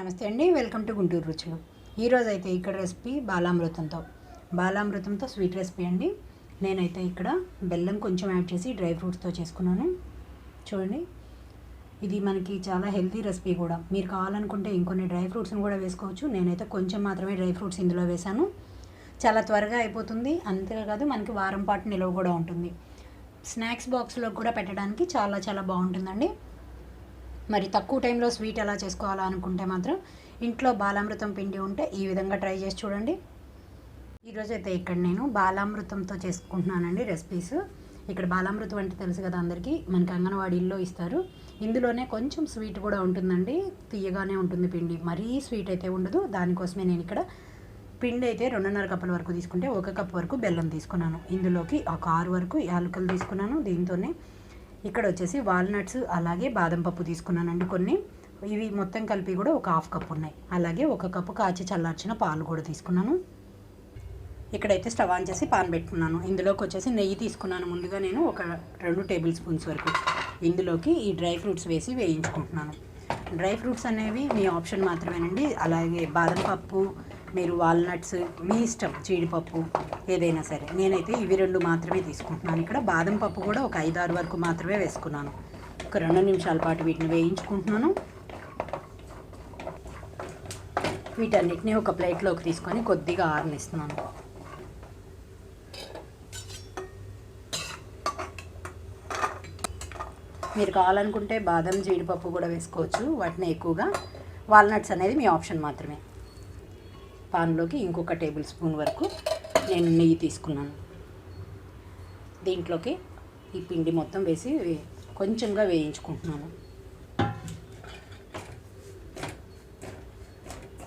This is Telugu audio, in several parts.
నమస్తే అండి వెల్కమ్ టు గుంటూరు రుచులు. ఈరోజు అయితే ఇక్కడ రెసిపీ బాలామృతంతో. బాలామృతంతో స్వీట్ రెసిపీ అండి. నేనైతే ఇక్కడ బెల్లం కొంచెం యాడ్ చేసి డ్రై ఫ్రూట్స్తో చేసుకున్నాను. చూడండి ఇది మనకి చాలా హెల్తీ రెసిపీ కూడా. మీరు కావాలనుకుంటే ఇంకొన్ని డ్రై ఫ్రూట్స్ని కూడా వేసుకోవచ్చు. నేనైతే కొంచెం మాత్రమే డ్రై ఫ్రూట్స్ ఇందులో వేశాను. చాలా త్వరగా అయిపోతుంది. అంతేకాదు మనకి వారం పాటు నిలవ కూడా ఉంటుంది. స్నాక్స్ బాక్స్లో కూడా పెట్టడానికి చాలా చాలా బాగుంటుందండి. మరి తక్కువ టైంలో స్వీట్ ఎలా చేసుకోవాలా అనుకుంటే మాత్రం ఇంట్లో బాలామృతం పిండి ఉంటే ఈ విధంగా ట్రై చేసి చూడండి. ఈరోజు అయితే ఇక్కడ నేను బాలామృతంతో చేసుకుంటున్నానండి రెసిపీస్. ఇక్కడ బాలామృతం అంటే తెలుసు కదా అందరికీ మనకి అంగన్వాడీల్లో ఇస్తారు. ఇందులోనే కొంచెం స్వీట్ కూడా ఉంటుందండి తీయగానే ఉంటుంది పిండి. మరీ స్వీట్ అయితే ఉండదు దానికోసమే నేను ఇక్కడ పిండి అయితే రెండున్నర కప్పుల వరకు తీసుకుంటే ఒక కప్ వరకు బెల్లం తీసుకున్నాను. ఇందులోకి ఒక ఆరు వరకు యాలకులు తీసుకున్నాను దీంతోనే ఇక్కడ వచ్చేసి వాల్నట్స్ అలాగే బాదం పప్పు తీసుకున్నానండి కొన్ని. ఇవి మొత్తం కలిపి కూడా ఒక హాఫ్ కప్ ఉన్నాయి. అలాగే ఒక కప్పు కాచి చల్లార్చిన పాలు కూడా తీసుకున్నాను. ఇక్కడైతే స్టవ్ ఆన్ చేసి పాన్ పెట్టుకున్నాను. ఇందులోకి వచ్చేసి నెయ్యి తీసుకున్నాను. ముందుగా నేను ఒక రెండు టేబుల్ స్పూన్స్ వరకు ఇందులోకి ఈ డ్రై ఫ్రూట్స్ వేసి వేయించుకుంటున్నాను. డ్రై ఫ్రూట్స్ అనేవి మీ ఆప్షన్ మాత్రమేనండి. అలాగే బాదం పప్పు మీరు వాల్నట్స్ మీ ఇష్టం జీడిపప్పు ఏదైనా సరే. నేనైతే ఇవి రెండు మాత్రమే తీసుకుంటున్నాను. ఇక్కడ బాదం పప్పు కూడా ఒక ఐదు ఆరు వరకు మాత్రమే వేసుకున్నాను. ఒక రెండు నిమిషాల పాటు వీటిని వేయించుకుంటున్నాను. వీటన్నిటిని ఒక ప్లేట్లోకి తీసుకొని కొద్దిగా ఆరనిస్తున్నాను. మీరు కావాలనుకుంటే బాదం జీడిపప్పు కూడా వేసుకోవచ్చు. వాటిని ఎక్కువగా వాల్నట్స్ అనేది మీ ఆప్షన్ మాత్రమే. పాన్లోకి ఇంకొక టేబుల్ స్పూన్ వరకు నేను నెయ్యి తీసుకున్నాను. దీంట్లోకి ఈ పిండి మొత్తం వేసి కొంచెంగా వేయించుకుంటున్నాను.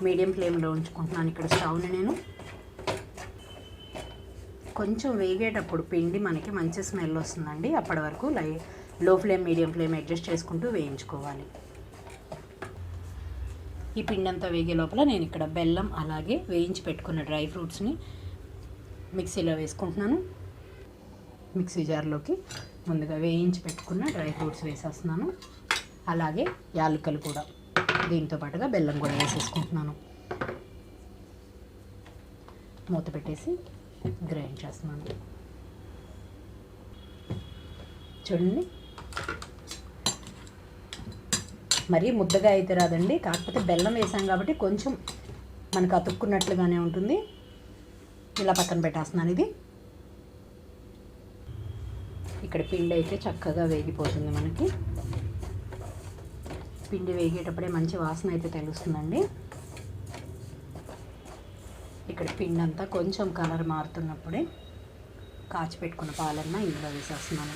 మీడియం ఫ్లేమ్లో ఉంచుకుంటున్నాను ఇక్కడ స్టవ్ని నేను. కొంచెం వేగేటప్పుడు పిండి మనకి మంచి స్మెల్ వస్తుందండి. అప్పటి వరకు లై లో ఫ్లేమ్ మీడియం ఫ్లేమ్ అడ్జస్ట్ చేసుకుంటూ వేయించుకోవాలి. ఈ పిండి అంతా వేగే లోపల నేను ఇక్కడ బెల్లం అలాగే వేయించి పెట్టుకున్న డ్రై ఫ్రూట్స్ని మిక్సీలో వేసుకుంటున్నాను. మిక్సీ జార్లోకి ముందుగా వేయించి పెట్టుకున్న డ్రై ఫ్రూట్స్ వేసేస్తున్నాను. అలాగే యాలకులు కూడా. దీంతో పాటుగా బెల్లం కూడా వేసేసుకుంటున్నాను. మూత పెట్టేసి గ్రైండ్ చేస్తున్నాను. చూడండి. మరీ ముద్దగా అయితే రాదండి. కాకపోతే బెల్లం వేసాం కాబట్టి కొంచెం మనకు అతుక్కున్నట్లుగానే ఉంటుంది. ఇలా పక్కన పెట్టేస్తున్నాను ఇది. ఇక్కడ పిండి అయితే చక్కగా వేగిపోతుంది మనకి. పిండి వేగేటప్పుడే మంచి వాసన అయితే తెలుస్తుందండి. ఇక్కడ పిండి అంతా కొంచెం కలర్ మారుతున్నప్పుడే కాచి పెట్టుకున్న ఇందులో వేసేస్తున్నాను.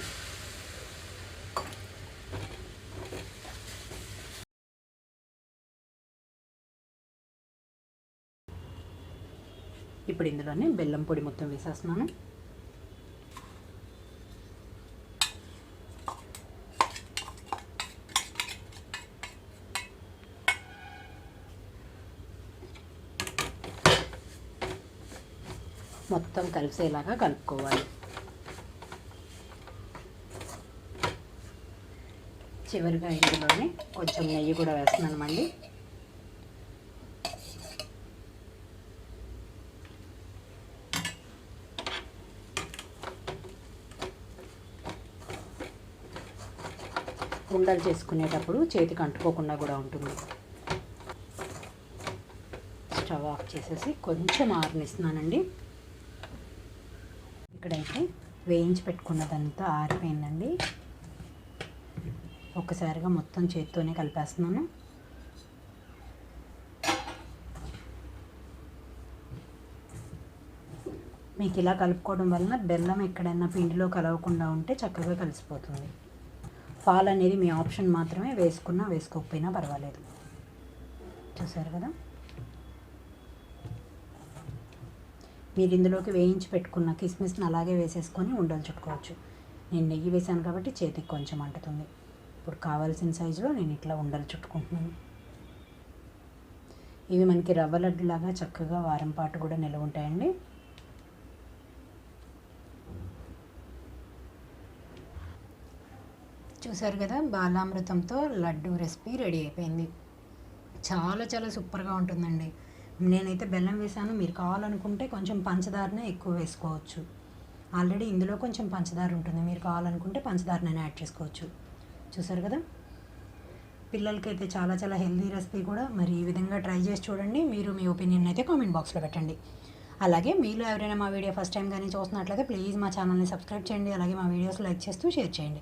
ఇప్పుడు ఇందులోనే బెల్లం పొడి మొత్తం వేసేస్తున్నాను. మొత్తం కలిసేలాగా కలుపుకోవాలి. చివరిగా ఇందులోనే కొంచెం నెయ్యి కూడా వేస్తున్నాను ఉండలు చేసుకునేటప్పుడు చేతికి అంటుకోకుండా కూడా ఉంటుంది. స్టవ్ ఆఫ్ చేసేసి కొంచెం ఆరనిస్తున్నానండి. ఇక్కడైతే వేయించి పెట్టుకున్నదంతా ఆరిపోయిందండి. ఒక్కసారిగా మొత్తం చేతితోనే కలిపేస్తున్నాను. మీకు ఇలా కలుపుకోవడం వలన బెల్లం ఎక్కడైనా పిండిలో కలవకుండా ఉంటే చక్కగా కలిసిపోతుంది. ఫాల్ అనేది మీ ఆప్షన్ మాత్రమే వేసుకున్నా వేసుకోకపోయినా పర్వాలేదు. చూసారు కదా? మీరు ఇందులోకి వేయించి పెట్టుకున్న కిస్మిస్ని అలాగే వేసేసుకొని ఉండలు చుట్టుకోవచ్చు. నేను నెయ్యి వేసాను కాబట్టి చేతికి కొంచెం అంటుతుంది. ఇప్పుడు కావాల్సిన సైజులో నేను ఇట్లా ఉండలు చుట్టుకుంటున్నాను. ఇవి మనకి రవ్వ లడ్డులాగా చక్కగా వారం పాటు కూడా నిలవ ఉంటాయండి. చూసారు కదా బాలామృతంతో లడ్డు రెసిపీ రెడీ అయిపోయింది. చాలా చాలా సూపర్గా ఉంటుందండి. నేనైతే బెల్లం వేసాను మీరు కావాలనుకుంటే కొంచెం పంచదారనే ఎక్కువ వేసుకోవచ్చు. ఆల్రెడీ ఇందులో కొంచెం పంచదార ఉంటుంది. మీరు కావాలనుకుంటే పంచదారనైనా యాడ్ చేసుకోవచ్చు. చూసారు కదా? పిల్లలకైతే చాలా చాలా హెల్దీ రెసిపీ కూడా. మరి ఈ విధంగా ట్రై చేసి చూడండి. మీరు మీ ఒపీనియన్ అయితే కామెంట్ బాక్స్లో పెట్టండి. అలాగే మీలో ఎవరైనా మా వీడియో ఫస్ట్ టైం కానీ చూస్తున్నట్లయితే ప్లీజ్ మా ఛానల్ని సబ్స్క్రైబ్ చేయండి. అలాగే మా వీడియోస్ లైక్ చేస్తూ షేర్ చేయండి.